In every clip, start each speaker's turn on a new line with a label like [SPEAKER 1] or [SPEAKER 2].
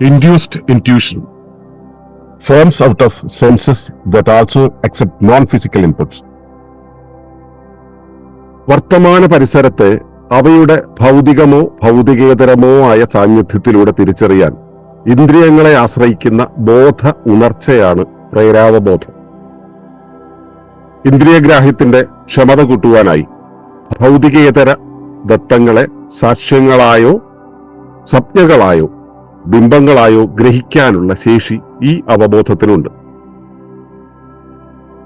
[SPEAKER 1] Induced intuition forms out of senses that also accept non-physical inputs. വർത്തമാന പരിസരത്തെ അവയുടെ ഭൗതികമോ ഭൗതികേതരമോ ആയ സാന്നിധ്യത്തിലൂടെ തിരിച്ചറിയാൻ ഇന്ദ്രിയങ്ങളെ ആശ്രയിക്കുന്ന ബോധ ഉണർച്ചയാണ് പ്രേരാവബോധം ഇന്ദ്രിയഗ്രാഹ്യത്തിന്റെ ക്ഷമത കൂട്ടുവാനായി ഭൗതികേതര ദത്തങ്ങളെ സാക്ഷ്യങ്ങളായോ സ്വപ്നങ്ങളായോ ബിംബങ്ങളായോ ഗ്രഹിക്കാനുള്ള ശേഷി ഈ അവബോധത്തിനുണ്ട്.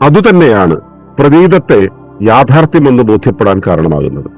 [SPEAKER 1] അതുതന്നെയാണ് പ്രതീതത്തെ യാഥാർത്ഥ്യമെന്ന് ബോധ്യപ്പെടാൻ കാരണമാകുന്നത്.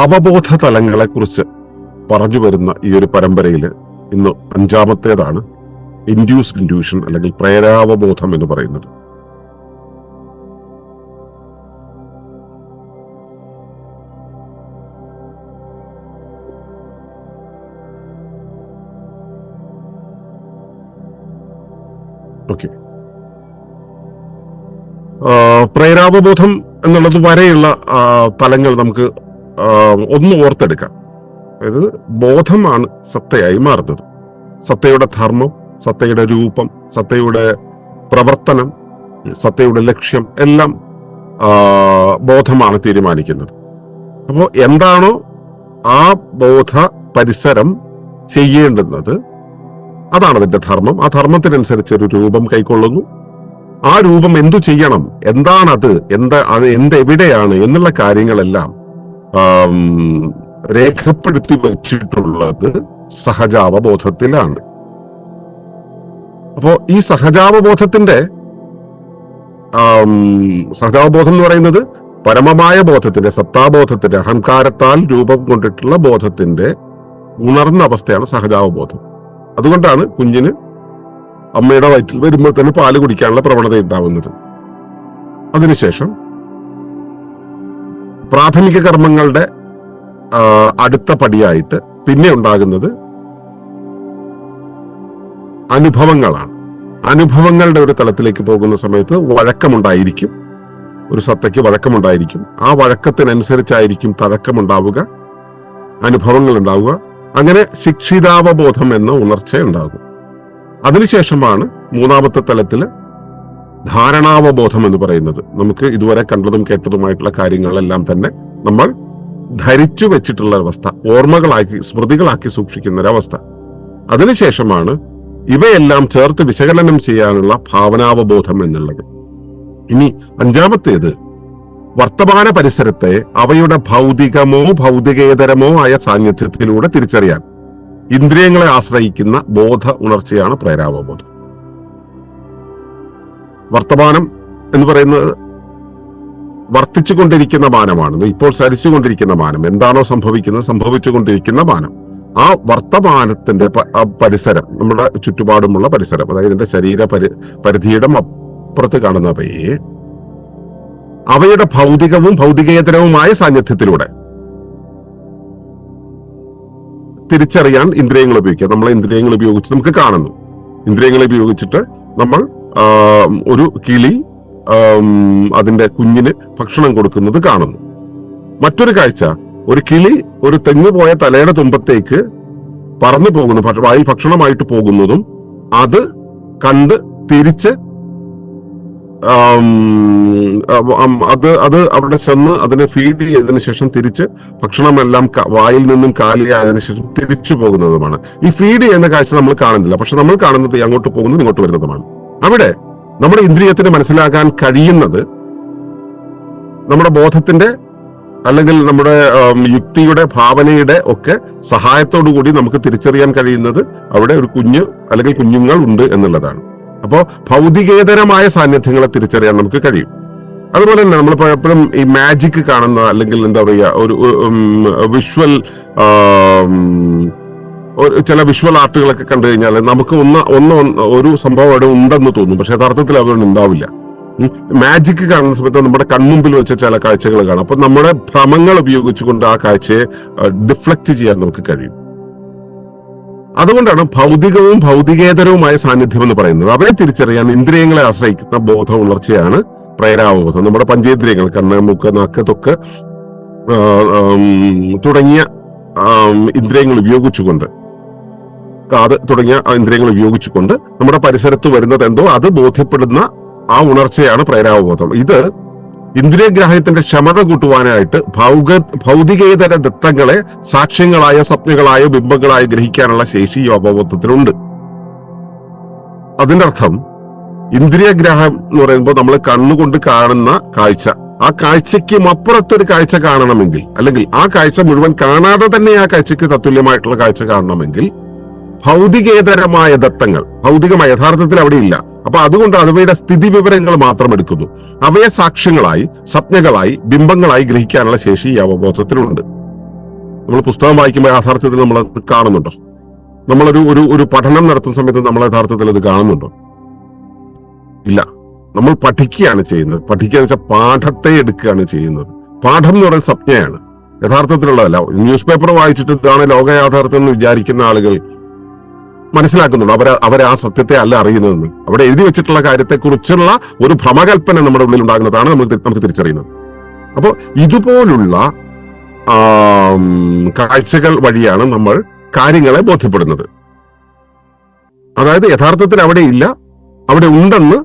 [SPEAKER 1] അവബോധ തലങ്ങളെ കുറിച്ച് പറഞ്ഞു വരുന്ന ഈ ഒരു പരമ്പരയിൽ ഇന്ന് അഞ്ചാമത്തേതാണ് ഇൻഡ്യൂസ് ഇൻഡ്യൂഷൻ അല്ലെങ്കിൽ പ്രേരാവബോധം എന്ന് പറയുന്നത്. ഓക്കെ പ്രേരാവബോധം എന്നുള്ളത് വരെയുള്ള തലങ്ങൾ നമുക്ക് ഒന്ന് ഓർത്തെടുക്കാം. അതായത് ബോധമാണ് സത്തയായി മാറുന്നത്. സത്തയുടെ ധർമ്മം സത്തയുടെ രൂപം സത്തയുടെ പ്രവർത്തനം സത്തയുടെ ലക്ഷ്യം എല്ലാം ബോധമാണ് തീരുമാനിക്കുന്നത്. അപ്പോൾ എന്താണോ ആ ബോധ പരിസരം ചെയ്യേണ്ടുന്നത് അതാണ് അതിന്റെ ധർമ്മം. ആ ധർമ്മത്തിനനുസരിച്ച് ഒരു രൂപം കൈക്കൊള്ളുന്നു. ആ രൂപം എന്തു ചെയ്യണം? എന്താണത്? എന്താ അത് എന്തെവിടെയാണ്? എന്നുള്ള കാര്യങ്ങളെല്ലാം രേഖപ്പെടുത്തി വച്ചിട്ടുള്ളത് സഹജാവബോധത്തിലാണ്. അപ്പോ ഈ സഹജാവബോധത്തിന്റെ സഹജാവബോധം എന്ന് പറയുന്നത് പരമമായ ബോധത്തിന്റെ സത്താബോധത്തിന്റെ അഹങ്കാരത്താൽ രൂപം കൊണ്ടിട്ടുള്ള ബോധത്തിന്റെ ഉണർന്ന അവസ്ഥയാണ് സഹജാവബോധം. അതുകൊണ്ടാണ് കുഞ്ഞിന് അമ്മയുടെ വയറ്റിൽ വരുമ്പോൾ തന്നെ പാൽ കുടിക്കാനുള്ള പ്രവണത ഉണ്ടാവുന്നത് അതിനുശേഷം പ്രാഥമിക കർമ്മങ്ങളുടെ അടുത്ത പടിയായിട്ട് പിന്നെ ഉണ്ടാകുന്നത് അനുഭവങ്ങളാണ്. അനുഭവങ്ങളുടെ ഒരു തലത്തിലേക്ക് പോകുന്ന സമയത്ത് വഴക്കമുണ്ടായിരിക്കും. ഒരു സത്തയ്ക്ക് വഴക്കമുണ്ടായിരിക്കും. ആ വഴക്കത്തിനനുസരിച്ചായിരിക്കും തഴക്കമുണ്ടാവുക അനുഭവങ്ങൾ ഉണ്ടാവുക അങ്ങനെ ശിക്ഷിതാവബോധം എന്ന ഉണർച്ച ഉണ്ടാകും അതിനുശേഷമാണ് മൂന്നാമത്തെ തലത്തിൽ ധാരണാവബോധം എന്ന് പറയുന്നത്. നമുക്ക് ഇതുവരെ കണ്ടതും കേട്ടതുമായിട്ടുള്ള കാര്യങ്ങളെല്ലാം തന്നെ നമ്മൾ ധരിച്ചു വെച്ചിട്ടുള്ള അവസ്ഥ ഓർമ്മകളാക്കി സ്മൃതികളാക്കി സൂക്ഷിക്കുന്ന ഒരവസ്ഥ. അതിനുശേഷമാണ് ഇവയെല്ലാം ചേർത്ത് വിശകലനം ചെയ്യാനുള്ള ഭാവനാവബോധം എന്നുള്ളത്. ഇനി അഞ്ചാമത്തേത് വർത്തമാന പരിസരത്തെ അവയുടെ ഭൗതികമോ ഭൗതികേതരമോ ആയ സാന്നിധ്യത്തിലൂടെ തിരിച്ചറിയാൻ. ഇന്ദ്രിയങ്ങളെ ആശ്രയിക്കുന്ന ബോധ ഉണർച്ചയാണ് പ്രേരാവബോധം. വർത്തമാനം എന്ന് പറയുന്നത് വർത്തിച്ചുകൊണ്ടിരിക്കുന്ന മാനമാണ്. ഇപ്പോൾ സരിച്ചുകൊണ്ടിരിക്കുന്ന മാനം. എന്താണോ സംഭവിക്കുന്നത്? സംഭവിച്ചുകൊണ്ടിരിക്കുന്ന മാനം. ആ വർത്തമാനത്തിന്റെ പരിസരം നമ്മുടെ ചുറ്റുപാടുമുള്ള പരിസരം അതായത് ഇതിന്റെ ശരീര പരി പരിധിയുടെ അപ്പുറത്ത് കാണുന്നവയെ അവയുടെ ഭൗതികവും ഭൗതികേതരവുമായ സാന്നിധ്യത്തിലൂടെ തിരിച്ചറിയാൻ ഇന്ദ്രിയങ്ങൾ ഉപയോഗിക്കുക. നമ്മളെ ഇന്ദ്രിയങ്ങൾ ഉപയോഗിച്ച് നമുക്ക് കാണുന്നു. ഇന്ദ്രിയങ്ങൾ ഉപയോഗിച്ചിട്ട് നമ്മൾ ഒരു കിളി അതിന്റെ കുഞ്ഞിന് ഭക്ഷണം കൊടുക്കുന്നത് കാണുന്നു. മറ്റൊരു കാഴ്ച ഒരു കിളി ഒരു തെങ്ങ് പോയ തലയുടെ തുമ്പത്തേക്ക് പറന്നു പോകുന്നു വായിൽ ഭക്ഷണമായിട്ട് പോകുന്നതും അത് കണ്ട് തിരിച്ച് അത് അത് അവിടെ ചെന്ന് അതിനെ ഫീഡ് ചെയ്തതിനു ശേഷം തിരിച്ച് ഭക്ഷണമെല്ലാം വായിൽ നിന്നും കാലിയായതിനു ശേഷം തിരിച്ചു പോകുന്നതുമാണ്. ഈ ഫീഡ് ചെയ്യുന്ന കാഴ്ച നമ്മൾ കാണുന്നില്ല പക്ഷെ നമ്മൾ കാണുന്നത് അങ്ങോട്ട് പോകുന്നതും ഇങ്ങോട്ട് വരുന്നതുമാണ്. അവിടെ നമ്മുടെ ഇന്ദ്രിയത്തിന് മനസ്സിലാക്കാൻ കഴിയുന്നത് നമ്മുടെ ബോധത്തിന്റെ അല്ലെങ്കിൽ നമ്മുടെ യുക്തിയുടെ ഭാവനയുടെ ഒക്കെ സഹായത്തോടു കൂടി നമുക്ക് തിരിച്ചറിയാൻ കഴിയുന്നത് അവിടെ ഒരു കുഞ്ഞ് അല്ലെങ്കിൽ കുഞ്ഞുങ്ങൾ ഉണ്ട് എന്നുള്ളതാണ്. അപ്പോൾ ഭൗതികേതരമായ സാന്നിധ്യങ്ങളെ തിരിച്ചറിയാൻ നമുക്ക് കഴിയും. അതുപോലെ തന്നെ നമ്മൾ പലപ്പോഴും ഈ മാജിക് കാണുന്ന അല്ലെങ്കിൽ എന്താ പറയുക ഒരു വിഷ്വൽ ചില വിഷ്വൽ ആർട്ടുകളൊക്കെ കണ്ടു കഴിഞ്ഞാൽ നമുക്ക് ഒന്ന് ഒന്ന് ഒരു സംഭവം അവിടെ ഉണ്ടെന്ന് തോന്നും. പക്ഷെ യഥാർത്ഥത്തിൽ അതുകൊണ്ട് ഉണ്ടാവില്ല. മാജിക് കാണുന്ന സമയത്ത് നമ്മുടെ കൺമുമ്പിൽ വെച്ച ചില കാഴ്ചകൾ കാണാം. അപ്പൊ നമ്മുടെ ഭ്രമങ്ങൾ ഉപയോഗിച്ചുകൊണ്ട് ആ കാഴ്ചയെ ഡിഫ്ലക്ട് ചെയ്യാൻ നമുക്ക് കഴിയും. അതുകൊണ്ടാണ് ഭൗതികവും ഭൗതികേതരവുമായ സാന്നിധ്യം എന്ന് പറയുന്നത്. അവരെ തിരിച്ചറിയാൻ ഇന്ദ്രിയങ്ങളെ ആശ്രയിക്കുന്ന ബോധ ഉണർച്ചയാണ് പ്രേരാവബോധം. നമ്മുടെ പഞ്ചേന്ദ്രിയങ്ങൾ കണ്ണ് മൂക്ക് നാക്ക് തൊക്ക് തുടങ്ങിയ ഇന്ദ്രിയങ്ങൾ ഉപയോഗിച്ചുകൊണ്ട് കാത് തുടങ്ങിയ ഇന്ദ്രിയങ്ങൾ ഉപയോഗിച്ചുകൊണ്ട് നമ്മുടെ പരിസരത്ത് വരുന്നത് എന്തോ അത് ബോധ്യപ്പെടുന്ന ആ ഉണർച്ചയാണ് പ്രേരാവബോധം. ഇത് ഇന്ദ്രിയഗ്രാഹ്യത്തിന്റെ ക്ഷമത കൂട്ടുവാനായിട്ട് ഭൗക ഭൗതികേതര ദത്തങ്ങളെ സാക്ഷ്യങ്ങളായോ സ്വപ്നങ്ങളായോ ബിംബങ്ങളായോ ഗ്രഹിക്കാനുള്ള ശേഷി ഈ അവബോധത്തിലുണ്ട്. അതിന്റെ അർത്ഥം ഇന്ദ്രിയഗ്രഹം എന്ന് പറയുമ്പോൾ നമ്മൾ കണ്ണുകൊണ്ട് കാണുന്ന കാഴ്ച. ആ കാഴ്ചയ്ക്കും അപ്പുറത്തൊരു കാഴ്ച കാണണമെങ്കിൽ അല്ലെങ്കിൽ ആ കാഴ്ച മുഴുവൻ കാണാതെ തന്നെ ആ കാഴ്ചയ്ക്ക് തത്തുല്യമായിട്ടുള്ള കാഴ്ച കാണണമെങ്കിൽ ഭൗതികേതരമായ ദത്തങ്ങൾ. ഭൗതികമായ യഥാർത്ഥത്തിൽ അവിടെ ഇല്ല അപ്പൊ അതുകൊണ്ട് അവയുടെ സ്ഥിതി വിവരങ്ങൾ മാത്രം എടുക്കുന്നു. അവയെ സാക്ഷ്യങ്ങളായി സ്വപ്നകളായി ബിംബങ്ങളായി ഗ്രഹിക്കാനുള്ള ശേഷി ഈ അവബോധത്തിലുണ്ട്. നമ്മൾ പുസ്തകം വായിക്കുമ്പോൾ യഥാർത്ഥത്തിൽ നമ്മൾ അത് കാണുന്നുണ്ടോ? നമ്മളൊരു ഒരു ഒരു പഠനം നടത്തുന്ന സമയത്ത് നമ്മൾ യഥാർത്ഥത്തിൽ അത് കാണുന്നുണ്ടോ? ഇല്ല. നമ്മൾ പഠിക്കുകയാണ് ചെയ്യുന്നത്. പഠിക്കുക വെച്ചാൽ പാഠത്തെ എടുക്കുകയാണ് ചെയ്യുന്നത്. പാഠം എന്ന് പറയുന്നത് സ്വപ്നയാണ് യഥാർത്ഥത്തിലുള്ളതല്ല. ന്യൂസ് പേപ്പർ വായിച്ചിട്ട് ഇതാണ് ലോക യാഥാർത്ഥ്യം എന്ന് വിചാരിക്കുന്ന ആളുകൾ മനസ്സിലാക്കുന്നുണ്ട്. അവർ അവർ ആ സത്യത്തെ അല്ല അറിയുന്നതെന്ന്. അവിടെ എഴുതി വെച്ചിട്ടുള്ള കാര്യത്തെക്കുറിച്ചുള്ള ഒരു ഭ്രമകൽപ്പന നമ്മുടെ ഉള്ളിൽ ഉണ്ടാകുന്നതാണ് നമ്മൾ നമുക്ക് തിരിച്ചറിയുന്നത്. അപ്പോൾ ഇതുപോലുള്ള കാഴ്ചകൾ വഴിയാണ് നമ്മൾ കാര്യങ്ങളെ ബോധ്യപ്പെടുന്നത്. അതായത് യഥാർത്ഥത്തിൽ അവിടെ ഇല്ല അവിടെ ഉണ്ടെന്ന്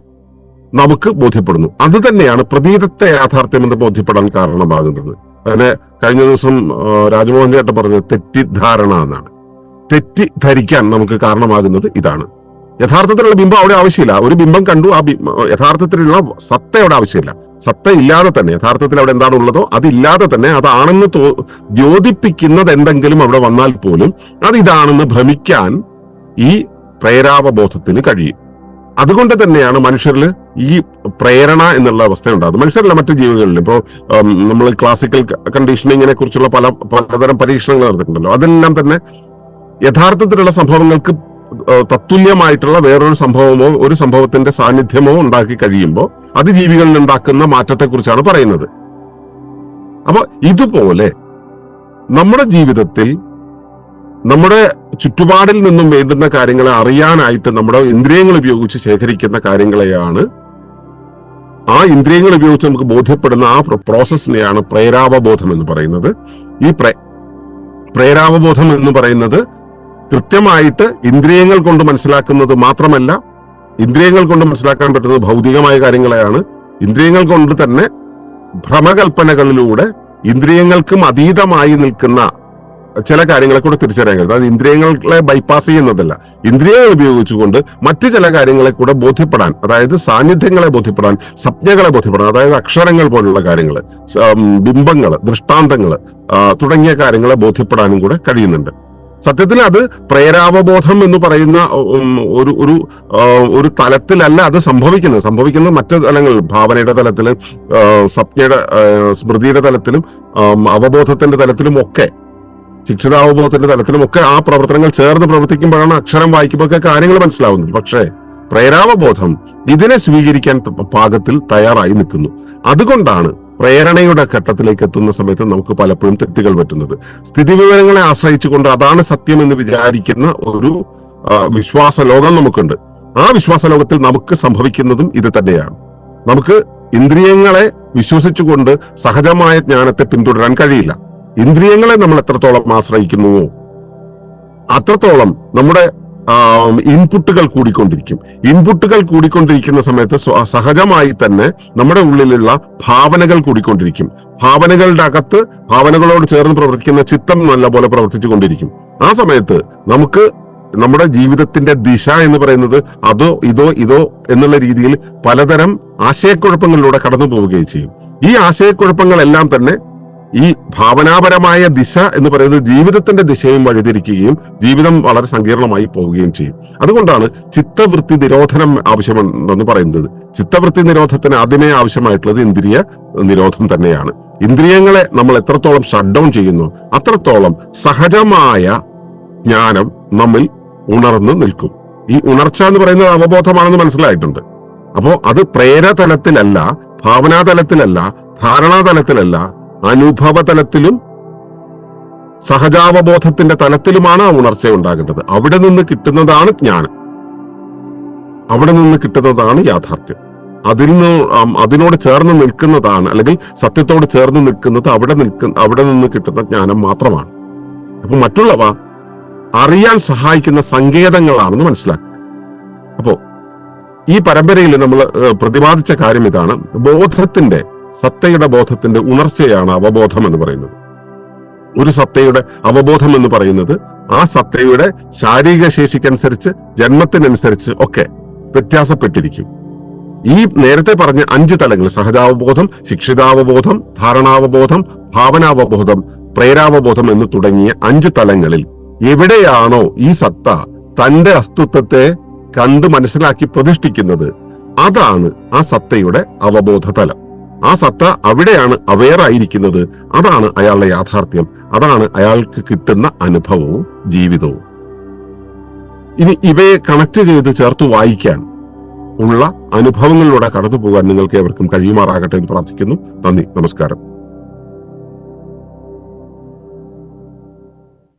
[SPEAKER 1] നമുക്ക് ബോധ്യപ്പെടുന്നു. അത് തന്നെയാണ് പ്രതീതത്തെ യാഥാർത്ഥ്യമെന്ന് ബോധ്യപ്പെടാൻ കാരണമാകുന്നത്. അതിനെ കഴിഞ്ഞ ദിവസം രാജ്മോഹൻ ചേട്ടൻ പറഞ്ഞത് തെറ്റിദ്ധാരണ എന്നാണ്. തെറ്റിദ്ധരിക്കാൻ നമുക്ക് കാരണമാകുന്നത് ഇതാണ്. യഥാർത്ഥത്തിലുള്ള ബിംബം അവിടെ ആവശ്യമില്ല. ഒരു ബിംബം കണ്ടു ആ യഥാർത്ഥത്തിലുള്ള സത്ത അവിടെ ആവശ്യമില്ല. സത്ത ഇല്ലാതെ തന്നെ യഥാർത്ഥത്തിൽ അവിടെ എന്താണ് ഉള്ളതോ അതില്ലാതെ തന്നെ അതാണെന്ന് തോ ദ്യോതിപ്പിക്കുന്നത് എന്തെങ്കിലും അവിടെ വന്നാൽ പോലും അത് ഇതാണെന്ന് ഭ്രമിക്കാൻ ഈ പ്രേരാവബോധത്തിന് കഴിയും. അതുകൊണ്ട് തന്നെയാണ് മനുഷ്യരിൽ ഈ പ്രേരണ എന്നുള്ള അവസ്ഥ ഉണ്ടാകുന്നത് മനുഷ്യരല്ല മറ്റു ജീവികളിൽ ഇപ്പോൾ നമ്മൾ ക്ലാസിക്കൽ കണ്ടീഷനിങ്ങിനെ കുറിച്ചുള്ള പല പലതരം പരീക്ഷണങ്ങൾ നടത്തിയിട്ടുണ്ടല്ലോ അതെല്ലാം തന്നെ യഥാർത്ഥത്തിലുള്ള സംഭവങ്ങൾക്ക് തത്തുല്യമായിട്ടുള്ള വേറൊരു സംഭവമോ ഒരു സംഭവത്തിന്റെ സാന്നിധ്യമോ ഉണ്ടാക്കി കഴിയുമ്പോൾ അത് ജീവികളിൽ ഉണ്ടാക്കുന്ന മാറ്റത്തെക്കുറിച്ചാണ് പറയുന്നത്. അപ്പൊ ഇതുപോലെ നമ്മുടെ ജീവിതത്തിൽ നമ്മുടെ ചുറ്റുപാടിൽ നിന്നും വേണ്ടുന്ന കാര്യങ്ങളെ അറിയാനായിട്ട് നമ്മുടെ ഇന്ദ്രിയങ്ങൾ ഉപയോഗിച്ച് ശേഖരിക്കുന്ന കാര്യങ്ങളെയാണ് ആ ഇന്ദ്രിയങ്ങൾ ഉപയോഗിച്ച് നമുക്ക് ബോധ്യപ്പെടുന്ന ആ പ്ര- പ്രോസസ്സിനെയാണ് പ്രേരാവബോധം എന്ന് പറയുന്നത്. ഈ പ്രേ പ്രേരാവബോധം എന്ന് പറയുന്നത് കൃത്യമായിട്ട് ഇന്ദ്രിയങ്ങൾ കൊണ്ട് മനസ്സിലാക്കുന്നത് മാത്രമല്ല ഇന്ദ്രിയങ്ങൾ കൊണ്ട് മനസ്സിലാക്കാൻ പറ്റുന്നത് ഭൗതികമായ കാര്യങ്ങളെയാണ്. ഇന്ദ്രിയങ്ങൾ കൊണ്ട് തന്നെ ഭ്രമകൽപ്പനകളിലൂടെ ഇന്ദ്രിയങ്ങൾക്കും അതീതമായി നിൽക്കുന്ന ചില കാര്യങ്ങളെ കൂടെ തിരിച്ചറിയാൻ കഴിയും. അതായത് ഇന്ദ്രിയങ്ങളെ ബൈപ്പാസ് ചെയ്യുന്നതല്ല. ഇന്ദ്രിയങ്ങൾ ഉപയോഗിച്ചുകൊണ്ട് മറ്റു ചില കാര്യങ്ങളെ കൂടെ ബോധ്യപ്പെടാൻ അതായത് സാന്നിധ്യങ്ങളെ ബോധ്യപ്പെടാൻ സ്വപ്നങ്ങളെ ബോധ്യപ്പെടാൻ അതായത് അക്ഷരങ്ങൾ പോലുള്ള കാര്യങ്ങൾ ബിംബങ്ങൾ ദൃഷ്ടാന്തങ്ങൾ തുടങ്ങിയ കാര്യങ്ങളെ ബോധ്യപ്പെടാനും കൂടെ കഴിയുന്നുണ്ട്. സത്യത്തിൽ അത് പ്രേരാവബോധം എന്ന് പറയുന്ന ഒരു ഒരു ഒരു തലത്തിലല്ല അത് സംഭവിക്കുന്നത്. സംഭവിക്കുന്നത് മറ്റു തലങ്ങളിൽ ഭാവനയുടെ തലത്തിലും സ്വപ്നയുടെ സ്മൃതിയുടെ തലത്തിലും അവബോധത്തിന്റെ തലത്തിലും ഒക്കെ ശിക്ഷിതാവബോധത്തിന്റെ തലത്തിലും ഒക്കെ ആ പ്രവർത്തനങ്ങൾ ചേർന്ന് പ്രവർത്തിക്കുമ്പോഴാണ് അക്ഷരം വായിക്കുമ്പോഴൊക്കെ കാര്യങ്ങൾ മനസ്സിലാവുന്നത്. പക്ഷേ പ്രേരാവബോധം ഇതിനെ സ്വീകരിക്കാൻ പാകത്തിൽ തയ്യാറായി നിൽക്കുന്നു. അതുകൊണ്ടാണ് പ്രേരണയുടെ ഘട്ടത്തിലേക്ക് എത്തുന്ന സമയത്ത് നമുക്ക് പലപ്പോഴും തെറ്റുകൾ പറ്റുന്നത്. സ്ഥിതിവിവരങ്ങളെ ആശ്രയിച്ചുകൊണ്ട് അതാണ് സത്യം എന്ന് വിചാരിക്കുന്ന ഒരു വിശ്വാസ ലോകം നമുക്കുണ്ട്. ആ വിശ്വാസ ലോകത്തിൽ നമുക്ക് സംഭവിക്കുന്നതും ഇത് തന്നെയാണ്. നമുക്ക് ഇന്ദ്രിയങ്ങളെ വിശ്വസിച്ചുകൊണ്ട് സഹജമായ ജ്ഞാനത്തെ പിന്തുടരാൻ കഴിയില്ല. ഇന്ദ്രിയങ്ങളെ നമ്മൾ എത്രത്തോളം ആശ്രയിക്കുന്നുവോ അത്രത്തോളം നമ്മുടെ ഇൻപുട്ടുകൾ കൂടിക്കൊണ്ടിരിക്കും. ഇൻപുട്ടുകൾ കൂടിക്കൊണ്ടിരിക്കുന്ന സമയത്ത് സഹജമായി തന്നെ നമ്മുടെ ഉള്ളിലുള്ള ഭാവനകൾ കൂടിക്കൊണ്ടിരിക്കും. ഭാവനകളുടെ അകത്ത് ഭാവനകളോട് ചേർന്ന് പ്രവർത്തിക്കുന്ന ചിത്തം നല്ലപോലെ പ്രവർത്തിച്ചു കൊണ്ടിരിക്കും. ആ സമയത്ത് നമുക്ക് നമ്മുടെ ജീവിതത്തിന്റെ ദിശ എന്ന് പറയുന്നത് അതോ ഇതോ ഇതോ എന്നുള്ള രീതിയിൽ പലതരം ആശയക്കുഴപ്പങ്ങളിലൂടെ കടന്നു പോവുകയും ചെയ്യും. ഈ ആശയക്കുഴപ്പങ്ങളെല്ലാം തന്നെ ഈ ഭാവനാപരമായ ദിശ എന്ന് പറയുന്നത് ജീവിതത്തിന്റെ ദിശയും വഴിതിരിക്കുകയും ജീവിതം വളരെ സങ്കീർണമായി പോവുകയും ചെയ്യും. അതുകൊണ്ടാണ് ചിത്തവൃത്തി നിരോധനം ആവശ്യമുണ്ടെന്ന് പറയുന്നത്. ചിത്തവൃത്തി നിരോധത്തിന് ആദ്യമേ ആവശ്യമായിട്ടുള്ളത് ഇന്ദ്രിയ നിരോധം തന്നെയാണ്. ഇന്ദ്രിയങ്ങളെ നമ്മൾ എത്രത്തോളം ഷട്ട് ഡൗൺ ചെയ്യുന്നു അത്രത്തോളം സഹജമായ ജ്ഞാനം നമ്മിൽ ഉണർന്നു നിൽക്കും. ഈ ഉണർച്ച എന്ന് പറയുന്നത് അവബോധമാണെന്ന് മനസ്സിലായിട്ടുണ്ട്. അപ്പോ അത് പ്രേരതലത്തിലല്ല ഭാവനാതലത്തിലല്ല ധാരണാതലത്തിലല്ല അനുഭവ തലത്തിലും സഹജാവബോധത്തിന്റെ തലത്തിലുമാണ് ആ ഉണർച്ച ഉണ്ടാകേണ്ടത്. അവിടെ നിന്ന് കിട്ടുന്നതാണ് ജ്ഞാനം. അവിടെ നിന്ന് കിട്ടുന്നതാണ് യാഥാർത്ഥ്യം. അതിൽ നിന്ന് അതിനോട് ചേർന്ന് നിൽക്കുന്നതാണ് അല്ലെങ്കിൽ സത്യത്തോട് ചേർന്ന് നിൽക്കുന്നത് അവിടെ നിൽക്കുന്ന അവിടെ നിന്ന് കിട്ടുന്ന ജ്ഞാനം മാത്രമാണ്. അപ്പൊ മറ്റുള്ളവ അറിയാൻ സഹായിക്കുന്ന സങ്കേതങ്ങളാണെന്ന് മനസ്സിലാക്കുക. അപ്പോ ഈ പരമ്പരയിൽ നമ്മൾ പ്രതിപാദിച്ച കാര്യം ഇതാണ്. ബോധത്തിന്റെ സത്തയുടെ ബോധത്തിന്റെ ഉണർച്ചയാണ് അവബോധം എന്ന് പറയുന്നത്. ഒരു സത്തയുടെ അവബോധം എന്ന് പറയുന്നത് ആ സത്തയുടെ ശാരീരിക ശേഷിക്കനുസരിച്ച് ജന്മത്തിനനുസരിച്ച് ഒക്കെ വ്യത്യാസപ്പെട്ടിരിക്കും. ഈ നേരത്തെ പറഞ്ഞ അഞ്ച് തലങ്ങൾ സഹജാവബോധം ശിക്ഷിതാവബോധം ധാരണാവബോധം ഭാവനാവബോധം പ്രേരാവബോധം എന്ന് തുടങ്ങിയ അഞ്ച് തലങ്ങളിൽ എവിടെയാണോ ഈ സത്ത തന്റെ അസ്തിത്വത്തെ കണ്ടു മനസ്സിലാക്കി പ്രതിഷ്ഠിക്കുന്നത് അതാണ് ആ സത്തയുടെ അവബോധ തലം ആ സത്ത അവിടെയാണ് അവെയർ ആയിരിക്കുന്നത്. അതാണ് അയാളുടെ യാഥാർത്ഥ്യം. അതാണ് അയാൾക്ക് കിട്ടുന്ന അനുഭവവും ജീവിതവും. ഇനി ഇവയെ കണക്ട് ചെയ്ത് ചേർത്ത് വായിക്കാൻ ഉള്ള അനുഭവങ്ങളിലൂടെ കടന്നു പോകാൻ നിങ്ങൾക്ക് എവർക്കും കഴിയുമാറാകട്ടെ എന്ന് പ്രാർത്ഥിക്കുന്നു. നന്ദി. നമസ്കാരം.